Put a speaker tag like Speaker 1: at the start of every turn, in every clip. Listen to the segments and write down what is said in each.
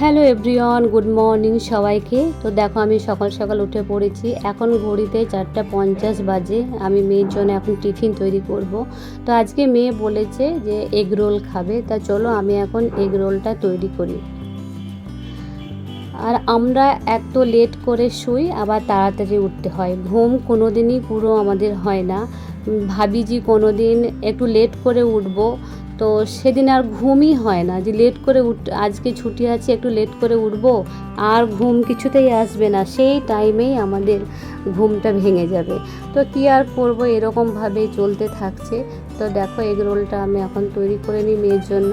Speaker 1: Hello everyone, good morning সবাইকে। তো দেখো, আমি সকাল সকাল উঠে পড়েছি। এখন ঘড়িতে চারটা পঞ্চাশ বাজে। আমি মেয়ের জন্য এখন টিফিন তৈরি করব। তো আজকে মেয়ে বলেছে যে এগ রোল খাবে। তা চলো, আমি এখন এগ রোলটা তৈরি করি। আর আমরা এত লেট করে শুই, আবার তাড়াতাড়ি উঠতে হয়। ঘুম কোনো দিনই পুরো আমাদের হয় না। ভাবি যে কোনো দিন একটু লেট করে উঠবো তো সেদিন আর ঘুমই হয় না, যে লেট করে উঠ, আজকে ছুটি আছে, একটু লেট করে উঠব, আর ঘুম কিছুতেই আসবে না, সেই টাইমেই আমাদের ঘুমটা ভেঙে যাবে। তো কী আর করব, এরকমভাবেই চলতে থাকছে। তো দেখো এগ রোলটা আমি এখন তৈরি করে নিই মেয়ের জন্য।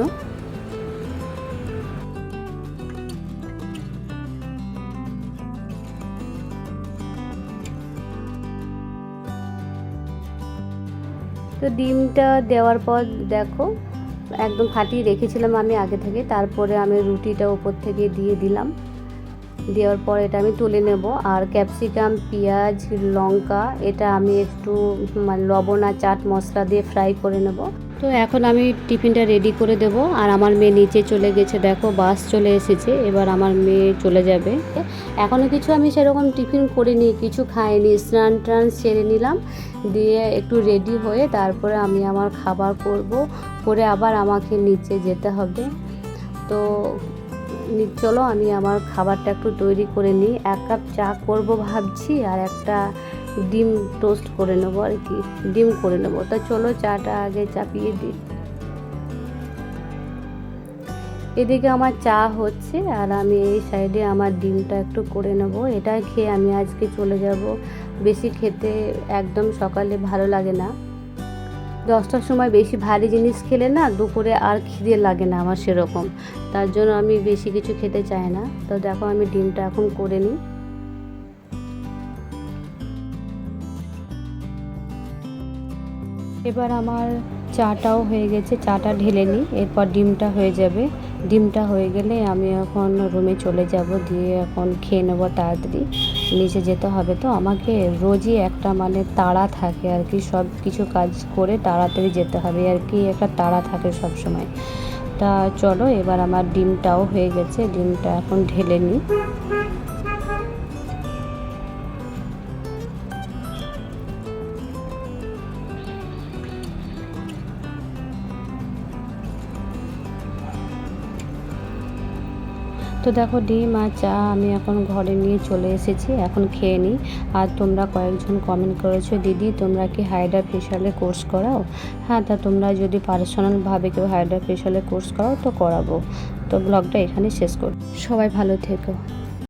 Speaker 1: তো ডিমটা দেওয়ার পর দেখো একদম ফাটিয়ে রেখেছিলাম আমি আগে থেকে। তারপরে আমি রুটিটা ওপর থেকে দিয়ে দিলাম। দেওয়ার পর এটা আমি তুলে নেব। আর ক্যাপসিকাম, পেঁয়াজ, লঙ্কা, এটা আমি একটু লবণ আর চাট মশলা দিয়ে ফ্রাই করে নেব। তো এখন আমি টিফিনটা রেডি করে দেব। আর আমার মেয়ে নিচে চলে গেছে, দেখো বাস চলে এসেছে। এবার আমার মেয়ে চলে যাবে। এখনও কিছু আমি সেরকম টিফিন করিনি, কিছু খাইনি, স্নান টান সেরে নিলাম। দিয়ে একটু রেডি হয়ে তারপরে আমি আমার খাবার করব। করে আবার আমাকে নিচে যেতে হবে। তো চলো আমি আমার খাবারটা একটু তৈরি করে নিই। এক কাপ চা করব ভাবছি আর একটা ডিম টোস্ট করে নেব আর কি, ডিম করে নেব। তা চলো চাটা আগে চাপিয়ে দিই। এদিকে আমার চা হচ্ছে আর আমি এই সাইডে আমার ডিমটা একটু করে নেব। এটা খেয়ে আমি আজকে চলে যাব। বেশি খেতে একদম সকালে ভালো লাগে না। দশটার সময় বেশি ভারী জিনিস খেলে না দুপুরে আর খিদে লাগে না আমার সেরকম। তার জন্য আমি বেশি কিছু খেতে চাই না। তো দেখো আমি ডিমটা এখন করে নিই। এবার আমার চাটাও হয়ে গেছে, চাটা ঢেলে নিই, এরপর ডিমটা হয়ে যাবে। ডিমটা হয়ে গেলে আমি এখন রুমে চলে যাব দিয়ে এখন খেয়ে নেব তাড়াতাড়ি। নিচে যেতে হবে তো, আমাকে রোজই একটা মানে তাড়া থাকে আর কি, সব কিছু কাজ করে তাড়াতাড়ি যেতে হবে আর কি, একটা তাড়া থাকে সব সময়। তা চলো, এবার আমার ডিমটাও হয়ে গেছে, ডিমটা এখন ঢেলে নিই। তো দেখো ডিম আর চা আমি এখন ঘরে নিয়ে চলে এসেছি, এখন খেয়ে নিই। আর তোমরা কয়েকজন কমেন্ট করেছ, দিদি, তোমরা কি হাইড্রা ফেশিয়ালে কোর্স করাও? হ্যাঁ তা তোমরা যদি পার্সোনালভাবে কেউ হাইড্রা ফেশিয়ালে কোর্স করাও, তো করাবো। তো ব্লগটা এখানে শেষ করি, সবাই ভালো থেকো।